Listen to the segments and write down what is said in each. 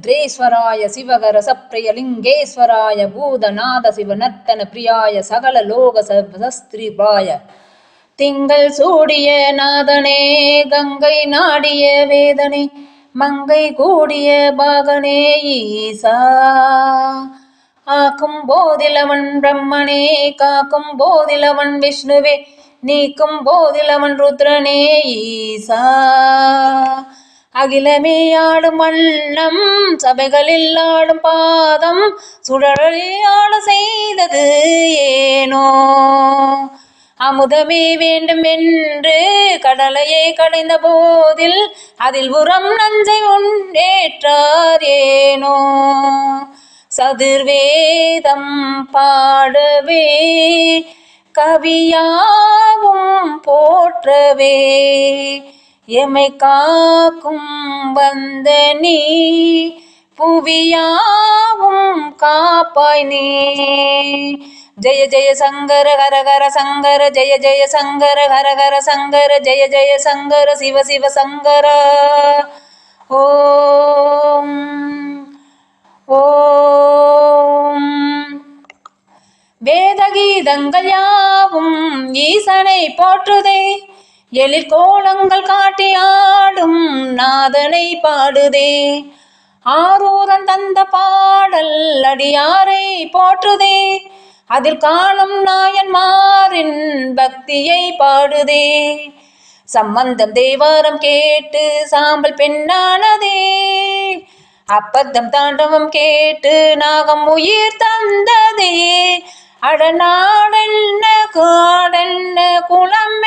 சிவ சிவ ருத்ரேஸ்வராய சிவகர சப்ரியலிங்கேஸ்வராய பூதநாத சிவநர்த்தன பிரியாய சகல லோக சஸ்திரிபாய திங்கள் சூடிய நாதனே கங்கை நாடிய வேதனே மங்கை கூடிய பாகனே ஈசா ஆக்கும் போதிலவன் பிரம்மனே காக்கும் போதிலவன் விஷ்ணுவே நீக்கும் போதிலவன் ருத்ரனே ஈசா அகிலமே ஆடும் வண்ணம் சபைகளில் ஆடும் பாதம் சுழலில் ஆட செய்தது ஏனோ? அமுதமே வேண்டும் என்று கடலையை கடைந்த போதில் அதில் உரம் நஞ்சை உண்டேற்றார் ஏனோ? சதுர்வேதம் பாடவே கவியாவும் போற்றவே எமை காக்கும் வந்த நீ புவியாவும் காப்பாய் நீ. ஜெய ஜெய சங்கர ஹர ஹர சங்கர ஜெய ஜெய சங்கர ஹர ஹர சங்கர ஜெய ஜெய சங்கர சிவ சிவ சங்கர. ஓம் ஓம். வேதகீதங்கள் யாவும் ஈசனை போற்றுதே. எழில் கோலங்கள் காட்டி ஆடும் நாதனை பாடுதே. ஆரூரன் தந்த பாடல் அடியாரை போற்றுதே. அதில் காணும் நாயன்மாரின் பக்தியை பாடுதே. சம்பந்தம் தேவாரம் கேட்டு சாம்பல் பெண்ணானதே. அப்பத்தம் தாண்டவம் கேட்டு நாகம் உயிர் தந்ததே. அடநாடென்ன காடென்ன குளம்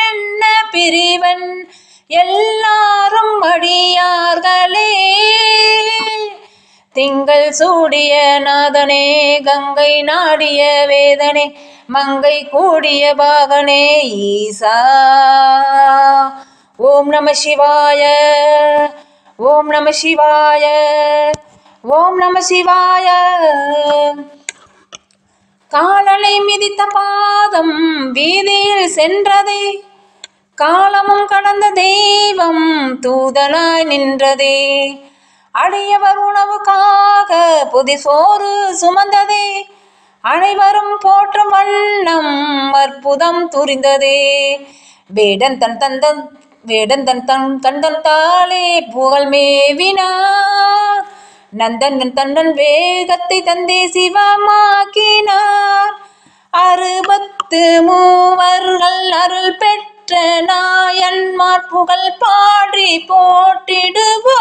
பிரிவன் எல்லாரும் அடியார்களே. திங்கள் சூடிய நாதனே கங்கை நாடிய வேதனே மங்கை கூடிய பாகனே ஈசா. ஓம் நம சிவாய ஓம் நம சிவாய ஓம் நம சிவாய. காலனை மிதித்த பாதம் வீதியில் சென்றதை. காலமும் கடந்த தெய்வம் தூதனாய் நின்றதே. அடியவர் உணவுக்காக புதி சோறு சுமந்ததே. அனைவரும் போற்றும் வண்ணம் அற்புதம் துரிந்ததே. வேடன் தன் தந்தன் வேடன் தன் தன் கண்டன் தாளே புகழ் மேவினார் நந்தன் தன்னன் வேகத்தை தந்தே சிவமாக்கினார். அறுபத்து மூவர்கள் அருள் பெற்ற பெற்ற நாயன்மார் புகழ் பாடி போட்டிடுவோம்.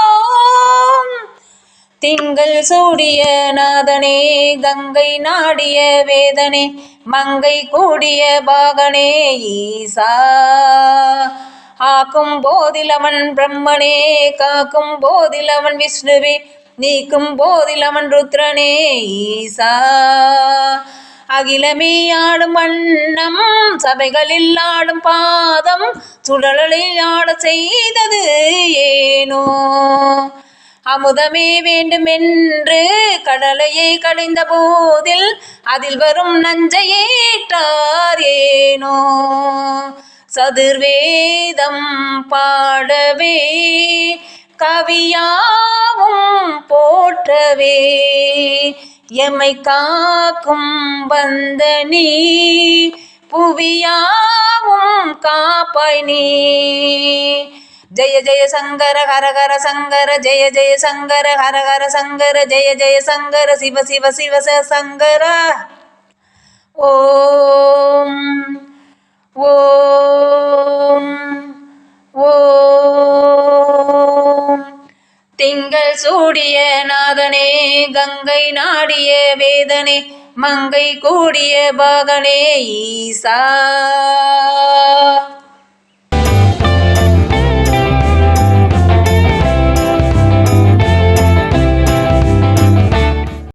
திங்கள் சூடிய நாதனே கங்கை நாடிய வேதனே மங்கை கூடிய பாகனே ஈசா. ஆக்கும் போதிலவன் பிரம்மனே காக்கும் போதிலவன் விஷ்ணுவே நீக்கும் போதிலவன் ருத்ரனே ஈசா. அகிலமே ஆடும் வண்ணம் சபைகளில் ஆடும் பாதம் சுழலில் ஆட செய்தது ஏனோ? அமுதமே வேண்டும் என்று கடலையை கடைந்த போதில் அதில் வரும் நஞ்சையேற்றார் ஏனோ? சதுர்வேதம் பாடவே கவியாவும் போற்றவே. எமை காக்கும் வந்த நீ புவியாவும் காப்பாய் நீ ஜெய ஜெய சங்கர ஹரஹர சங்கர ஜெய ஜெய சங்கர ஹரஹர சங்கர ஜெய ஜெய சங்கர சிவ சிவ சிவ சங்கர. ஓ திங்கள் சூடிய நாதனே கங்கை நாடிய வேதனே மங்கை கூடிய பாகனே ஈசா.